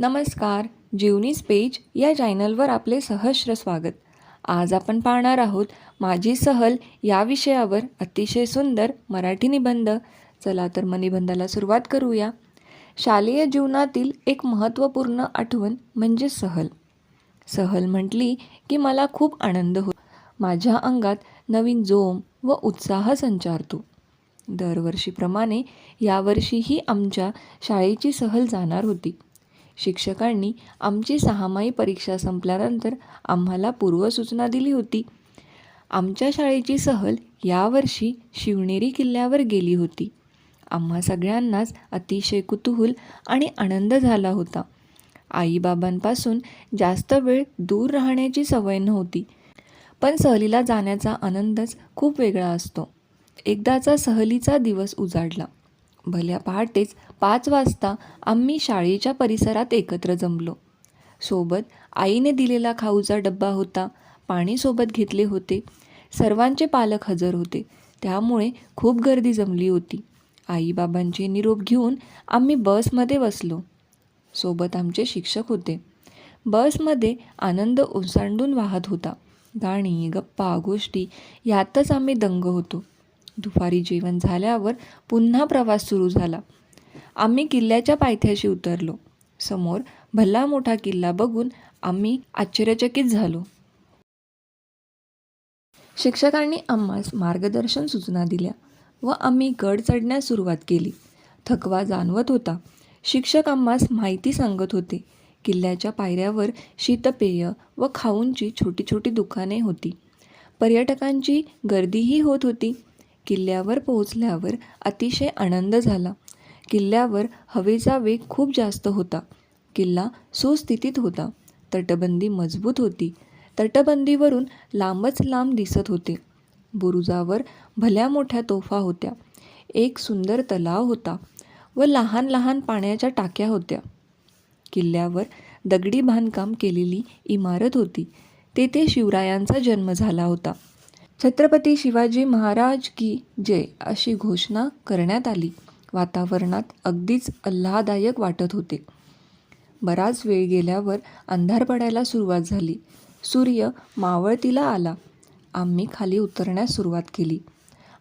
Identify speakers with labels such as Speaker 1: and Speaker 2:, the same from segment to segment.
Speaker 1: नमस्कार जीवनीस पेज या चॅनलवर आपले सहस्र स्वागत. आज आपण पाहणार आहोत माझी सहल या विषयावर अतिशय सुंदर मराठी निबंध. चला तर मग निबंधाला सुरुवात करूया. शालेय जीवनातील एक महत्त्वपूर्ण आठवण म्हणजे सहल. सहल म्हटली की मला खूप आनंद होतो. माझ्या अंगात नवीन जोम व उत्साह संचारतो. दरवर्षीप्रमाणे यावर्षीही आमच्या शाळेची सहल जाणार होती. शिक्षकांनी आमची सहामाही परीक्षा संपल्यानंतर आम्हाला पूर्वसूचना दिली होती. आमच्या शाळेची सहल यावर्षी शिवनेरी किल्ल्यावर गेली होती. आम्हा सगळ्यांनाच अतिशय कुतूहल आणि आनंद झाला होता. आईबाबांपासून जास्त वेळ दूर राहण्याची सवय नव्हती. पण सहलीला जाण्याचा आनंदच खूप वेगळा असतो. एकदाचा सहलीचा दिवस उजाडला. भल्या पहाटेच पाच वाजता आम्ही शाळेच्या परिसरात एकत्र जमलो. सोबत आईने दिलेला खाऊचा डब्बा होता पाणी सोबत घेतले होते. सर्वांचे पालक हजर होते. त्यामुळे खूप गर्दी जमली होती. आईबाबांचे निरोप घेऊन आम्ही बसमध्ये बसलो. सोबत आमचे शिक्षक होते. बसमध्ये आनंद ओसांडून वाहत होता. गाणी गप्पा गोष्टी यातच आम्ही दंग होतो. दुपारी जेवण झाल्यावर पुन्हा प्रवास सुरू झाला. आम्ही किल्ल्याच्या पायथ्याशी उतरलो. समोर भला मोठा किल्ला बघून आम्ही आश्चर्यचकित झालो. शिक्षकांनी आम्हास मार्गदर्शन सूचना दिल्या व आम्ही गड चढण्यास सुरुवात केली. थकवा जाणवत होता. शिक्षक आम्हास माहिती सांगत होते. किल्ल्याच्या पायऱ्यावर शीतपेय व खाऊंची छोटी छोटी दुकाने होती. पर्यटकांची गर्दीही होत होती. किल्ल्यावर पोहोचल्यावर अतिशय आनंद झाला. किल्ल्यावर हवेचा वेग खूप जास्त होता. किल्ला सुस्थितीत होता. तटबंदी मजबूत होती. तटबंदीवरून लांबच लांब दिसत होते. बुरुजावर भल्या मोठ्या तोफा होत्या. एक सुंदर तलाव होता व लहान लहान पाण्याच्या टाक्या होत्या. किल्ल्यावर दगडी बांधकाम केलेली इमारत होती. तेथे शिवरायांचा जन्म झाला होता. छत्रपती शिवाजी महाराज की जय अशी घोषणा करण्यात आली. वातावरणात अगदीच आल्हादायक वाटत होते. बराच वेळ गेल्यावर अंधार पडायला सुरुवात झाली. सूर्य मावळतीला आला. आम्ही खाली उतरण्यास सुरुवात केली.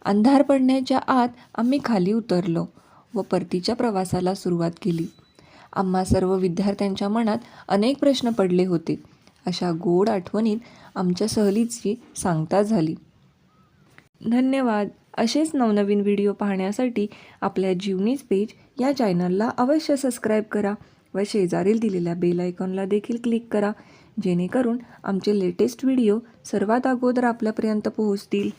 Speaker 1: अंधार पडण्याच्या आत आम्ही खाली उतरलो व परतीच्या प्रवासाला सुरुवात केली. आम्हा सर्व विद्यार्थ्यांच्या मनात अनेक प्रश्न पडले होते. अशा गोड आठवणीत आमच्या सहलीची सांगता झाली. धन्यवाद. असेच नवनवीन व्हिडिओ पाहण्यासाठी आपल्या जीवनीज पेज या चॅनलला अवश्य सबस्क्राईब करा व शेजारील दिलेल्या बेल आयकॉनला देखील क्लिक करा जेणेकरून आमचे लेटेस्ट व्हिडिओ सर्वात अगोदर आपल्यापर्यंत पोहोचतील.